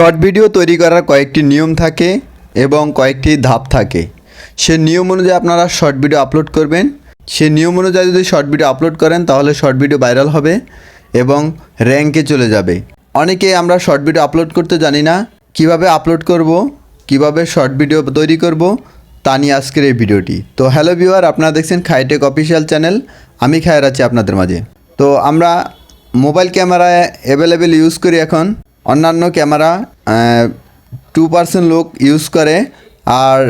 Short video তৈরি করার কয়েকটি নিয়ম থাকে এবং কয়েকটি ধাপ থাকে। সে নিয়ম অনুযায়ী আপনারা শর্ট ভিডিও আপলোড করবেন। সে নিয়ম অনুযায়ী যদি শর্ট ভিডিও আপলোড করেন, তাহলে শর্ট ভিডিও ভাইরাল হবে এবং র্যাঙ্কে চলে যাবে। অনেকে আমরা শর্ট ভিডিও আপলোড করতে জানি না, কীভাবে আপলোড করব, কীভাবে শর্ট ভিডিও তৈরি করব, তা নিয়ে আজকের এই ভিডিওটি। তো হ্যালো ভিউয়ার, আপনারা দেখছেন খাইটেক অফিসিয়াল চ্যানেল আমি খায়ের আছি আপনাদের মাঝে। তো আমরা মোবাইল ক্যামেরায় অ্যাভেলেবেল ইউজ করি এখন। অন্যান্য ক্যামেরা টু পার্সেন্ট লোক ইউজ করে আর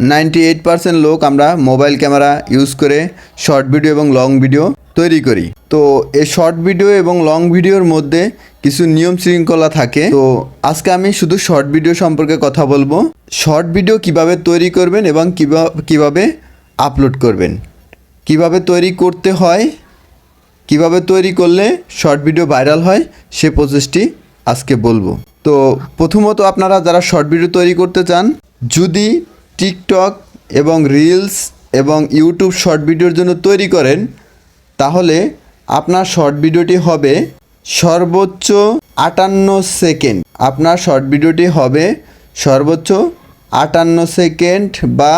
নাইনটি এইট পার্সেন্ট লোক আমরা মোবাইল ক্যামেরা ইউজ করে শর্ট ভিডিও এবং লং ভিডিও তৈরি করি। তো এই শর্ট ভিডিও এবং লং ভিডিওর মধ্যে কিছু নিয়ম শৃঙ্খলা থাকে। তো আজকে আমি শুধু শর্ট ভিডিও সম্পর্কে কথা বলব। শর্ট ভিডিও কীভাবে তৈরি করবেন এবং কিভা- কীভাবে আপলোড করবেন? কীভাবে তৈরি করতে হয়? কীভাবে তৈরি করলে শর্ট ভিডিও ভাইরাল হয়? সে প্রসেসটি আজকে বলব। তো প্রথমত আপনারা যারা শর্ট ভিডিও তৈরি করতে চান, যদি টিকটক এবং রিলস এবং ইউটিউব শর্ট ভিডিওর জন্য তৈরি করেন, তাহলে আপনার শর্ট ভিডিওটি হবে সর্বোচ্চ আটান্ন সেকেন্ড। আপনার শর্ট ভিডিওটি হবে সর্বোচ্চ আটান্ন সেকেন্ড বা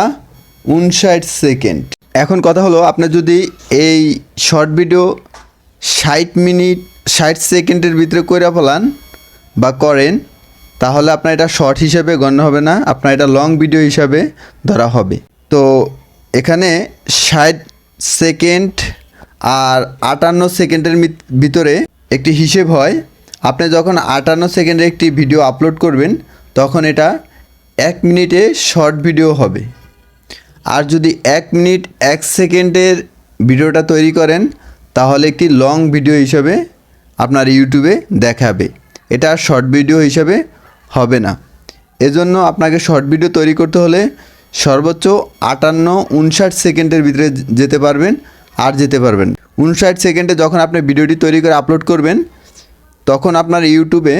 উনষাট সেকেন্ড। এখন কথা হলো, আপনি যদি এই শর্ট ভিডিও ষাট মিনিট, ষাট সেকেন্ডের ভিতরে করে ফেলান বা করেন, তাহলে আপনার এটা শর্ট হিসেবে গণ্য হবে না, আপনার এটা লং ভিডিও হিসাবে ধরা হবে। তো এখানে ষাট সেকেন্ড আর আটান্ন সেকেন্ডের ভিতরে একটি হিসেব হয়। আপনি যখন আটান্ন সেকেন্ডের একটি ভিডিও আপলোড করবেন, তখন এটা এক মিনিটে শর্ট ভিডিও হবে। আর যদি এক মিনিট এক সেকেন্ডের ভিডিওটা তৈরি করেন, তাহলে একটি লং ভিডিও হিসেবে আপনার ইউটিউবে দেখাবে। এটা শর্ট ভিডিও হিসেবে হবে না। এজন্য আপনাকে শর্ট ভিডিও তৈরি করতে হলে সর্বোচ্চ আটান্ন উনষাট সেকেন্ডের ভিতরে যেতে পারবেন, আর যেতে পারবেন উনষাট সেকেন্ডে যখন আপনি ভিডিওটি তৈরি করে আপলোড করবেন, তখন আপনার ইউটিউবে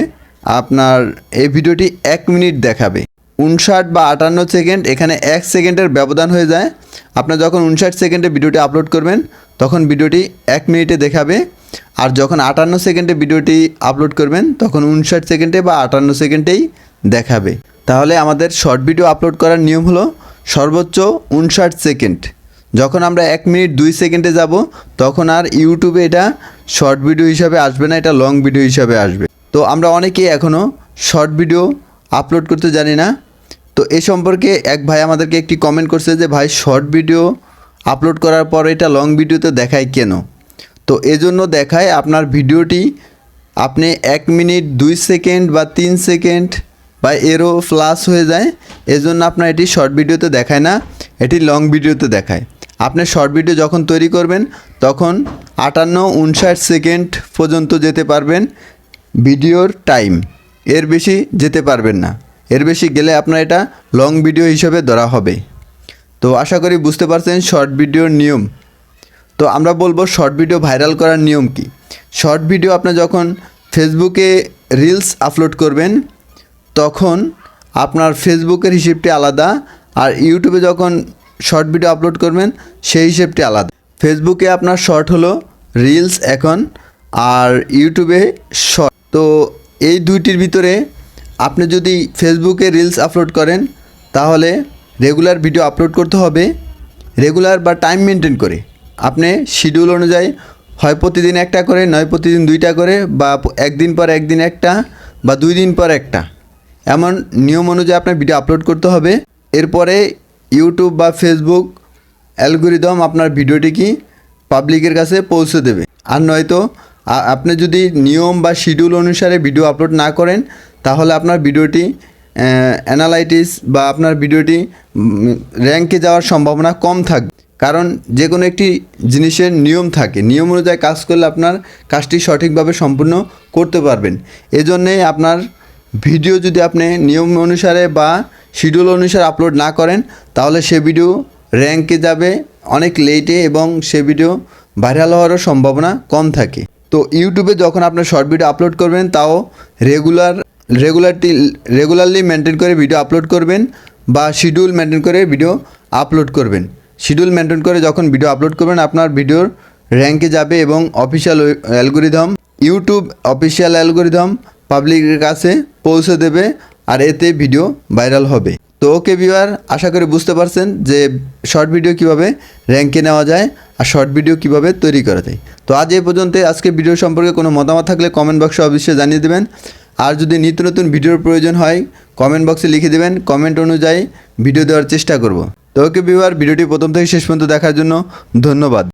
আপনার এই ভিডিওটি এক মিনিট দেখাবে। উনষাট বা আটান্ন সেকেন্ড এখানে এক সেকেন্ডের ব্যবধান হয়ে যায়। আপনার যখন উনষাট সেকেন্ডে ভিডিওটি আপলোড করবেন, তখন ভিডিওটি এক মিনিটে দেখাবে। আর যখন আটান্ন সেকেন্ডে ভিডিওটি আপলোড করবেন, তখন উনষাট সেকেন্ডে বা আটান্ন সেকেন্ডেই দেখাবে। তাহলে আমাদের শর্ট ভিডিও আপলোড করার নিয়ম হলো সর্বোচ্চ উনষাট সেকেন্ড। যখন আমরা এক মিনিট দুই সেকেন্ডে যাব, তখন আর ইউটিউবে এটা শর্ট ভিডিও হিসাবে আসবে না, এটা লং ভিডিও হিসাবে আসবে। তো আমরা অনেকেই এখনও শর্ট ভিডিও আপলোড করতে জানি না। তো এ সম্পর্কে এক ভাই আমাদেরকে একটি কমেন্ট করছে যে, ভাই, শর্ট ভিডিও আপলোড করার পর এটা লং ভিডিওতে দেখায় কেন? তো এজন্য দেখায় আপনার ভিডিওটি, আপনি এক মিনিট, দুই সেকেন্ড বা তিন সেকেন্ড বা এরও প্লাস হয়ে যায়, এজন্য আপনার এটি শর্ট ভিডিওতে দেখায় না, এটি লং ভিডিওতে দেখায়। আপনি শর্ট ভিডিও যখন তৈরি করবেন, তখন আটান্ন উনষাট সেকেন্ড পর্যন্ত যেতে পারবেন ভিডিওর টাইম এর বেশি যেতে পারবেন না। এর বেশি গেলে আপনার এটা লং ভিডিও হিসেবে ধরা হবে। তো আশা করি বুঝতে পারছেন শর্ট ভিডিওর নিয়ম। তো আমরা বলব শর্ট ভিডিও ভাইরাল করার নিয়ম কি? শর্ট ভিডিও আপনি যখন ফেসবুকে রিলস আপলোড করবেন, তখন আপনার ফেসবুকের হিসেবটি আলাদা আর ইউটিউবে যখন শর্ট ভিডিও আপলোড করবেন, সেই হিসেবটি আলাদা। ফেসবুকে আপনার শর্ট হলো রিলস এখন আর ইউটিউবে শর্ট তো এই দুইটির ভিতরে আপনি যদি ফেসবুকে রিলস আপলোড করেন, তাহলে রেগুলার ভিডিও আপলোড করতে হবে রেগুলার বা টাইম মেনটেন করে। আপনি শিডিউল অনুযায়ী হয় প্রতিদিন একটা করে, নয় প্রতিদিন দুইটা করে বা একদিন পর একদিন একটা বা দুই দিন পর একটা। এমন নিয়ম অনুযায়ী আপনার ভিডিও আপলোড করতে হবে। এরপরে ইউটিউব বা ফেসবুক অ্যালগোরিদম আপনার ভিডিওটি কি পাবলিকের কাছে পৌঁছে দেবে। আর নয়তো আপনি যদি নিয়ম বা শিডিউল অনুসারে ভিডিও আপলোড না করেন, তাহলে আপনার ভিডিওটি অ্যানালাইটিস বা আপনার ভিডিওটি র্যাঙ্কে যাওয়ার সম্ভাবনা কম থাকবে। কারণ যে কোনো একটি জিনিসের নিয়ম থাকে। নিয়ম অনুযায়ী কাজ করলে আপনার কাজটি সঠিকভাবে সম্পূর্ণ করতে পারবেন। এজন্যে আপনার ভিডিও যদি আপনি নিয়ম অনুসারে বা শিডিউল অনুসারে আপলোড না করেন, তাহলে সে ভিডিও র্যাঙ্কে যাবে, অনেক লেটে এবং সে ভিডিও ভাইরাল হওয়ারও সম্ভাবনা কম থাকে। তো ইউটিউবে যখন আপনার শর্ট ভিডিও আপলোড করবেন, তাও রেগুলার রেগুলারটি রেগুলারলি মেনটেন করে ভিডিও আপলোড করবেন বা শিডিউল মেনটেন করে ভিডিও আপলোড করবেন। শিডিউল মেনটেন করে যখন ভিডিও আপলোড করবেন, আপনার ভিডিওর র্যাঙ্কে যাবে এবং official algorithm YouTube official algorithm পাবলিকের কাছে পৌঁছে দেবে আর এতে ভিডিও ভাইরাল হবে। তো ওকে ভিউয়ার আশা করি বুঝতে পারছেন যে শর্ট ভিডিও কীভাবে র্যাঙ্কে নেওয়া যায় আর শর্ট ভিডিও কীভাবে তৈরি করা যায়। তো আজ এই পর্যন্ত আজকে ভিডিও সম্পর্কে কোনো মতামত থাকলে কমেন্ট বক্সে অবশ্যই জানিয়ে দেবেন। আর যদি নিত্য নতুন ভিডিওর প্রয়োজন হয় কমেন্ট বক্সে লিখে দেবেন। কমেন্ট অনুযায়ী ভিডিও দেওয়ার চেষ্টা করব। তো ওকে ভিউয়ার ভিডিওটি প্রথম থেকে শেষ পর্যন্ত দেখার জন্য ধন্যবাদ।